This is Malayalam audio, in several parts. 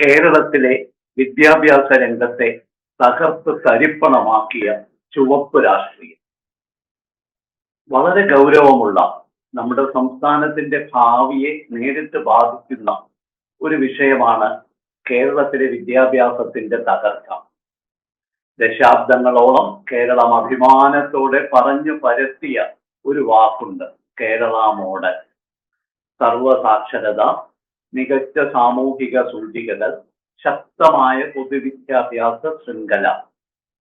കേരളത്തിലെ വിദ്യാഭ്യാസ രംഗത്തെ തകർത്ത് തരിപ്പണമാക്കിയ ചുവപ്പ് രാഷ്ട്രീയം. വളരെ ഗൗരവമുള്ള നമ്മുടെ സംസ്ഥാനത്തിന്റെ ഭാവിയെ നേരിട്ട് ബാധിക്കുന്ന ഒരു വിഷയമാണ് കേരളത്തിലെ വിദ്യാഭ്യാസത്തിന്റെ തകർച്ച. ദശാബ്ദങ്ങളോളം കേരളം അഭിമാനത്തോടെ പറഞ്ഞു പരത്തിയ ഒരു വാക്കുണ്ട് കേരള മോഡൽ. സർവസാക്ഷരത മികച്ച സാമൂഹിക സൂചികകൾ ശക്തമായ പൊതുവിദ്യാഭ്യാസ ശൃംഖല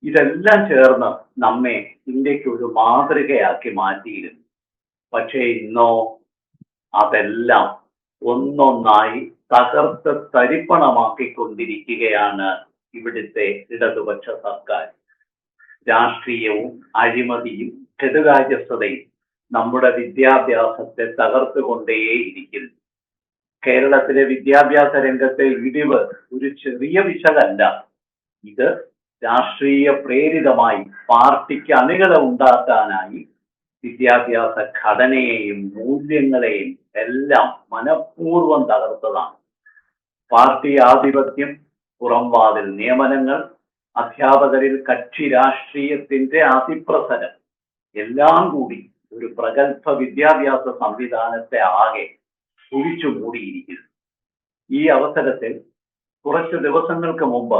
ഇതെല്ലാം ചേർന്ന് നമ്മെ ഇന്ത്യയ്ക്ക് ഒരു മാതൃകയാക്കി മാറ്റിയിരുന്നു. പക്ഷേ ഇന്നോ അതെല്ലാം ഒന്നൊന്നായി തകർത്ത് തരിപ്പണമാക്കിക്കൊണ്ടിരിക്കുകയാണ് ഇവിടുത്തെ ഇടതുപക്ഷ സർക്കാർ. രാഷ്ട്രീയവും അഴിമതിയും കെടുകാര്യസ്ഥതയും നമ്മുടെ വിദ്യാഭ്യാസത്തെ തകർത്തുകൊണ്ടേയിരിക്കുന്നു. കേരളത്തിലെ വിദ്യാഭ്യാസ രംഗത്തെ ഇടിവ് ഒരു ചെറിയ വിശകല്ല. ഇത് രാഷ്ട്രീയ പ്രേരിതമായി പാർട്ടിക്ക് അണികള ഉണ്ടാക്കാനായി വിദ്യാഭ്യാസ ഘടനയെയും മൂല്യങ്ങളെയും എല്ലാം മനഃപൂർവം തകർത്തതാണ്. പാർട്ടി ആധിപത്യം പുറംവാതിൽ നിയമനങ്ങൾ അധ്യാപകരിൽ കക്ഷി രാഷ്ട്രീയത്തിന്റെ അതിപ്രസരം എല്ലാം കൂടി ഒരു പ്രഗത്ഭ വിദ്യാഭ്യാസ സംവിധാനത്തെ ആകെ കുഴിച്ചു മൂടിയിരിക്കുന്നു. ഈ അവസരത്തിൽ കുറച്ച് ദിവസങ്ങൾക്ക് മുമ്പ്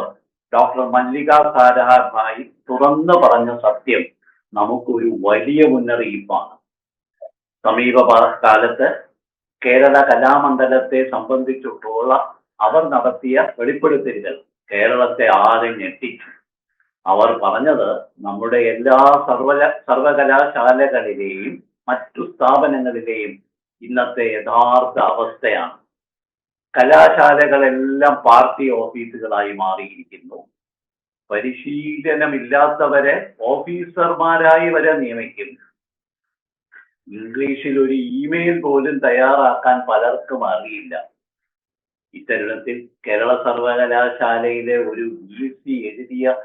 ഡോക്ടർ മല്ലിക സാരാഭായി തുറന്നു പറഞ്ഞ സത്യം നമുക്കൊരു വലിയ മുന്നറിയിപ്പാണ്. സമീപ കാലത്ത് കേരള കലാമണ്ഡലത്തെ സംബന്ധിച്ചിട്ടുള്ള അവർ നടത്തിയ വെളിപ്പെടുത്തലുകൾ കേരളത്തെ ആകെ ഞെട്ടിച്ചു. അവർ പറഞ്ഞത് നമ്മുടെ എല്ലാ സർവ സർവകലാശാലകളിലെയും മറ്റു സ്ഥാപനങ്ങളിലെയും ഇന്നത്തെ യഥാർത്ഥ അവസ്ഥയാണ്. കലാശാലകളെല്ലാം പാർട്ടി ഓഫീസുകളായി മാറിയിരിക്കുന്നു. പരിശീലനമില്ലാത്തവരെ ഓഫീസർമാരായി വരെ നിയമിക്കുന്നു. ഇംഗ്ലീഷിൽ ഒരു ഇമെയിൽ പോലും തയ്യാറാക്കാൻ പലർക്കും അറിയില്ല. ഇത്തരുണത്തിൽ കേരള സർവകലാശാലയിലെ ഒരു സി എഴുതിയ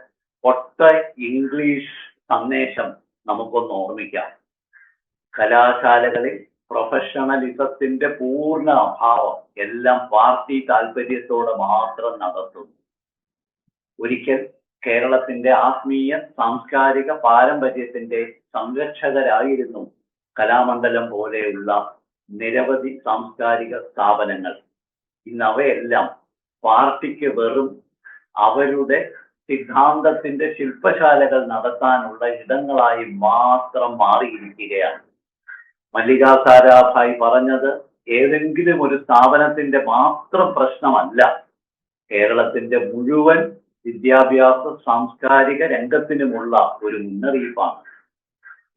ഒട്ട ഇംഗ്ലീഷ് സന്ദേശം നമുക്കൊന്ന് ഓർമ്മിക്കാം. കലാശാലകളിൽ പ്രൊഫഷണലിസത്തിന്റെ പൂർണ അഭാവം എല്ലാം പാർട്ടി താല്പര്യത്തോടെ മാത്രം നടത്തുന്നു. ഒരിക്കൽ കേരളത്തിന്റെ ആത്മീയ സാംസ്കാരിക പാരമ്പര്യത്തിന്റെ സംരക്ഷകരായിരുന്നു കലാമണ്ഡലം പോലെയുള്ള നിരവധി സാംസ്കാരിക സ്ഥാപനങ്ങൾ. ഇന്ന് അവയെല്ലാം പാർട്ടിക്ക് വെറും അവരുടെ സിദ്ധാന്തത്തിന്റെ ശില്പശാലകൾ നടത്താനുള്ള ഇടങ്ങളായി മാത്രം മാറിയിരിക്കുകയാണ്. മല്ലിക സാരാഭായി പറഞ്ഞത് ഏതെങ്കിലും ഒരു സ്ഥാപനത്തിന്റെ മാത്രം പ്രശ്നമല്ല. കേരളത്തിന്റെ മുഴുവൻ വിദ്യാഭ്യാസ സാംസ്കാരിക രംഗത്തിനുമുള്ള ഒരു മുന്നറിയിപ്പാണ്.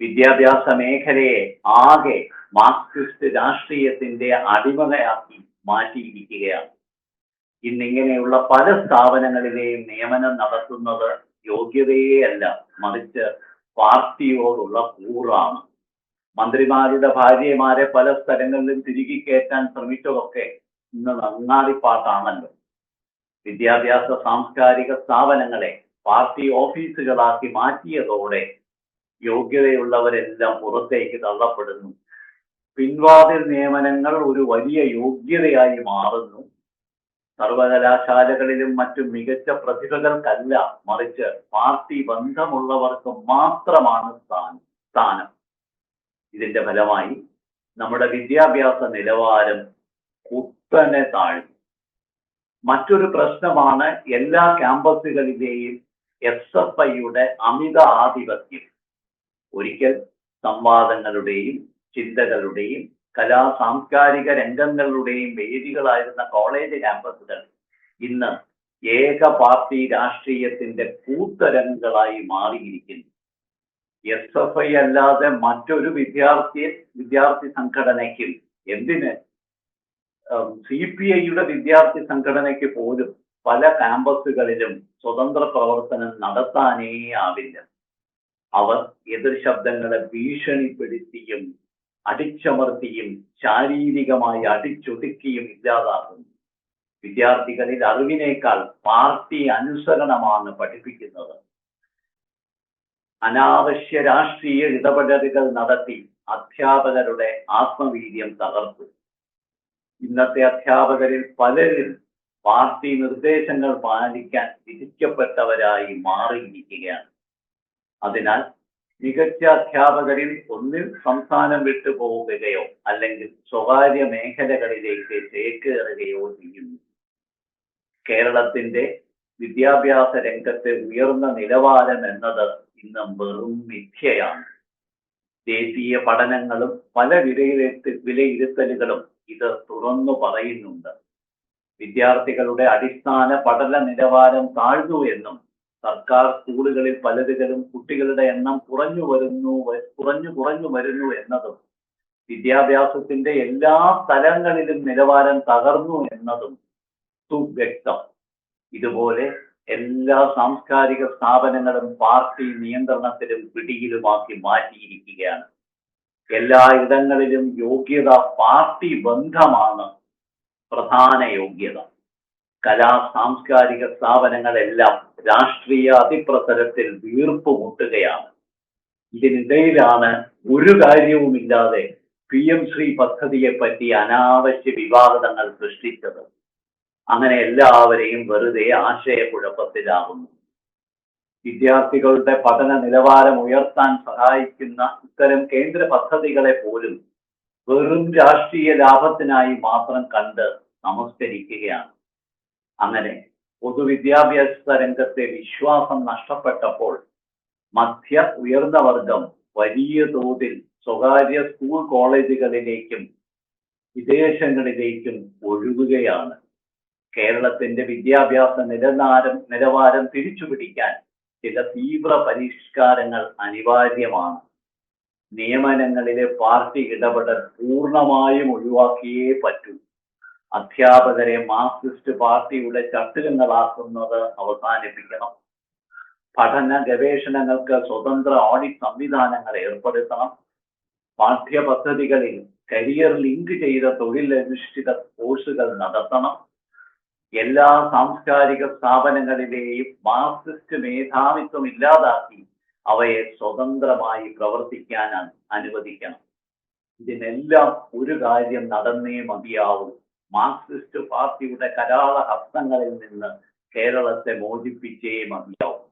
വിദ്യാഭ്യാസ മേഖലയെ ആകെ മാർക്സിസ്റ്റ് രാഷ്ട്രീയത്തിന്റെ അടിമകയാക്കി മാറ്റിയിരിക്കുകയാണ്. ഇന്നിങ്ങനെയുള്ള പല സ്ഥാപനങ്ങളിലെയും നിയമനം നടത്തുന്നത് യോഗ്യതയെ അല്ല മറിച്ച് പാർട്ടിയോടുള്ള കൂറാണ്. മന്ത്രിമാരുടെ ഭാര്യമാരെ പല സ്ഥലങ്ങളിലും തിരികെ കയറ്റാൻ ശ്രമിച്ചതൊക്കെ ഇന്ന് നങ്ങാടിപ്പാട്ടാണല്ലോ വിദ്യാഭ്യാസ സാംസ്കാരിക സ്ഥാപനങ്ങളെ പാർട്ടി ഓഫീസുകളാക്കി മാറ്റിയതോടെ യോഗ്യതയുള്ളവരെല്ലാം പുറത്തേക്ക് തള്ളപ്പെടുന്നു. പിൻവാതിൽ നിയമനങ്ങൾ ഒരു വലിയ യോഗ്യതയായി മാറുന്നു. സർവകലാശാലകളിലും മറ്റും മികച്ച പ്രതിഭകൾക്കല്ല മറിച്ച് പാർട്ടി ബന്ധമുള്ളവർക്ക് മാത്രമാണ് സ്ഥാനം. സ്ഥാനം. ഇതിന്റെ ഫലമായി നമ്മുടെ വിദ്യാഭ്യാസ നിലവാരം കുത്തനെ താഴ്ന്നു. മറ്റൊരു പ്രശ്നമാണ് എല്ലാ ക്യാമ്പസുകളിലെയും എസ് എഫ് ഐയുടെ അമിത ആധിപത്യം. ഒരിക്കൽ സംവാദങ്ങളുടെയും ചിന്തകളുടെയും കലാ സാംസ്കാരിക രംഗങ്ങളുടെയും വേദികളായിരുന്ന കോളേജ് ക്യാമ്പസുകൾ ഇന്ന് ഏക പാർട്ടി രാഷ്ട്രീയത്തിന്റെ കൂത്തരങ്ങുകളായി മാറിയിരിക്കുന്നു. എസ് എഫ് ഐ അല്ലാതെ മറ്റൊരു വിദ്യാർത്ഥി വിദ്യാർത്ഥി സംഘടനയ്ക്ക് എന്തിന്? സി പി ഐയുടെ വിദ്യാർത്ഥി സംഘടനയ്ക്ക് പോലും പല ക്യാമ്പസുകളിലും സ്വതന്ത്ര പ്രവർത്തനം നടത്താനേ ആവില്ല. അവർ എതിർ ശബ്ദങ്ങളെ ഭീഷണിപ്പെടുത്തിയും അടിച്ചമർത്തിയും ശാരീരികമായി അടിച്ചൊതുക്കിയും ഇല്ലാതാക്കുന്നു. വിദ്യാർത്ഥികളിൽ അറിവിനേക്കാൾ പാർട്ടി അനുസരണമാണ് പഠിപ്പിക്കുന്നത്. അനാവശ്യ രാഷ്ട്രീയ ഇടപെടലുകൾ നടത്തി അധ്യാപകരുടെ ആത്മവീര്യം തകർത്തു. ഇന്നത്തെ അധ്യാപകരിൽ പലരും പാർട്ടി നിർദ്ദേശങ്ങൾ പാലിക്കാൻ വിധിക്കപ്പെട്ടവരായി മാറിയിരിക്കുകയാണ്. അതിനാൽ മികച്ച അധ്യാപകരിൽ ഒന്നിൽ സംസ്ഥാനം വിട്ടു പോവുകയോ അല്ലെങ്കിൽ സ്വകാര്യ മേഖലകളിലേക്ക് ചേക്കേറുകയോ ചെയ്യുന്നു. കേരളത്തിന്റെ വിദ്യാഭ്യാസ രംഗത്തെ ഉയർന്ന നിലവാരം എന്നത് ഇന്ന് വെറും മിഥ്യയാണ്. ദേശീയ പഠനങ്ങളും പല വിലയിരുത്ത വിലയിരുത്തലുകളും ഇത് തുറന്നു പറയുന്നുണ്ട്. വിദ്യാർത്ഥികളുടെ അടിസ്ഥാന പഠന നിലവാരം താഴ്ന്നു എന്നും സർക്കാർ സ്കൂളുകളിൽ പലതിലും കുട്ടികളുടെ എണ്ണം കുറഞ്ഞു വരുന്നു കുറഞ്ഞു കുറഞ്ഞു വരുന്നു എന്നതും വിദ്യാഭ്യാസത്തിന്റെ എല്ലാ തലങ്ങളിലും നിലവാരം തകർന്നു എന്നതും സുവ്യക്തം ഇതുപോലെ എല്ലാ സാംസ്കാരിക സ്ഥാപനങ്ങളും പാർട്ടി നിയന്ത്രണത്തിലും പിടിയിലുമാക്കി മാറ്റിയിരിക്കുകയാണ്. എല്ലാ ഇടങ്ങളിലും യോഗ്യത പാർട്ടി ബന്ധമാണ് പ്രധാന യോഗ്യത. കലാ സാംസ്കാരിക സ്ഥാപനങ്ങളെല്ലാം രാഷ്ട്രീയ അതിപ്രസരത്തിൽ വീർപ്പ് മുട്ടുകയാണ്. ഇതിനിടയിലാണ് ഒരു കാര്യവുമില്ലാതെ പി എം ശ്രീ പദ്ധതിയെ പറ്റി അനാവശ്യ വിവാദങ്ങൾ സൃഷ്ടിച്ചത്. അങ്ങനെ എല്ലാവരെയും വെറുതെ ആശയക്കുഴപ്പത്തിലാകുന്നു. വിദ്യാർത്ഥികളുടെ പഠന നിലവാരം ഉയർത്താൻ സഹായിക്കുന്ന ഇത്തരം കേന്ദ്ര പദ്ധതികളെ പോലും വെറും രാഷ്ട്രീയ ലാഭത്തിനായി മാത്രം കണ്ട് നമസ്കരിക്കുകയാണ്. അങ്ങനെ പൊതുവിദ്യാഭ്യാസ രംഗത്തെ വിശ്വാസം നഷ്ടപ്പെട്ടപ്പോൾ മധ്യ ഉയർന്ന വർഗം വലിയ തോതിൽ സ്വകാര്യ സ്കൂൾ കോളേജുകളിലേക്കും വിദേശങ്ങളിലേക്കും ഒഴുകുകയാണ്. കേരളത്തിന്റെ വിദ്യാഭ്യാസ നിലവാരം നിലവാരം തിരിച്ചുപിടിക്കാൻ ചില തീവ്ര പരിഷ്കാരങ്ങൾ അനിവാര്യമാണ്. നിയമനങ്ങളിലെ പാർട്ടി ഇടപെടൽ പൂർണമായും ഒഴിവാക്കിയേ പറ്റൂ. അധ്യാപകരെ മാർക്സിസ്റ്റ് പാർട്ടിയുടെ ചട്ടുകങ്ങളാക്കുന്നത് അവസാനിപ്പിക്കണം. പഠന ഗവേഷണങ്ങൾക്ക് സ്വതന്ത്ര ഓഡിറ്റ് സംവിധാനങ്ങൾ ഏർപ്പെടുത്തണം. പാഠ്യപദ്ധതികളിൽ കരിയർ ലിങ്ക് ചെയ്ത തൊഴിലധിഷ്ഠിത കോഴ്സുകൾ നടത്തണം. എല്ലാ സാംസ്കാരിക സ്ഥാപനങ്ങളിലെയും മാർക്സിസ്റ്റ് മേധാവിത്വം ഇല്ലാതാക്കി അവയെ സ്വതന്ത്രമായി പ്രവർത്തിക്കാൻ അനുവദിക്കണം. ഇതിനെല്ലാം ഒരു കാര്യം നടന്നേ മതിയാവും. മാർക്സിസ്റ്റ് പാർട്ടിയുടെ കരാള ഹസ്തങ്ങളിൽ നിന്ന് കേരളത്തെ മോചിപ്പിച്ചേ മതിയാവും.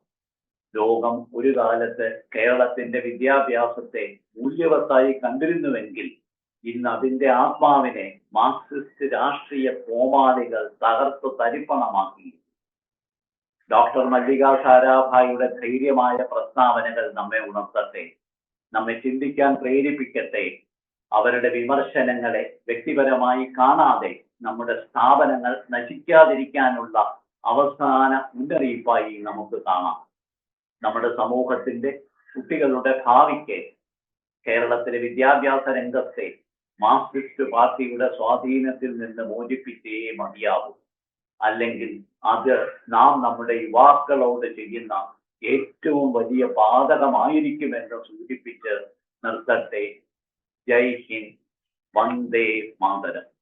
ലോകം ഒരു കാലത്ത് കേരളത്തിന്റെ വിദ്യാഭ്യാസത്തെ മൂല്യവത്തായി കണ്ടിരുന്നുവെങ്കിൽ ഇന്ന് അതിന്റെ ആത്മാവിനെ മാർക്സിസ്റ്റ് രാഷ്ട്രീയ കോമാളികൾ തകർത്ത് തരിപ്പണമാക്കി. ഡോക്ടർ മല്ലിക ഷാരാഭായിയുടെ ധൈര്യമായ പ്രസ്താവനകൾ നമ്മെ ഉണർത്തട്ടെ നമ്മെ ചിന്തിക്കാൻ പ്രേരിപ്പിക്കട്ടെ അവരുടെ വിമർശനങ്ങളെ വ്യക്തിപരമായി കാണാതെ നമ്മുടെ സ്ഥാപനങ്ങൾ നശിക്കാതിരിക്കാനുള്ള അവസാന മുന്നറിയിപ്പായി നമുക്ക് കാണാം. നമ്മുടെ സമൂഹത്തിന്റെ കുട്ടികളുടെ ഭാവിക്ക് കേരളത്തിലെ വിദ്യാഭ്യാസ രംഗത്തെ മാർക്സിസ്റ്റ് പാർട്ടിയുടെ സ്വാധീനത്തിൽ നിന്ന് മോചിപ്പിച്ചേ മതിയാവൂ. അല്ലെങ്കിൽ അത് നാം നമ്മുടെ യുവാക്കളോട് ചെയ്യുന്ന ഏറ്റവും വലിയ പാതകമായിരിക്കുമെന്ന് സൂചിപ്പിച്ച് നിർത്തട്ടെ. ജയ് ഹിന്ദ്. വന്ദേ മാതരം.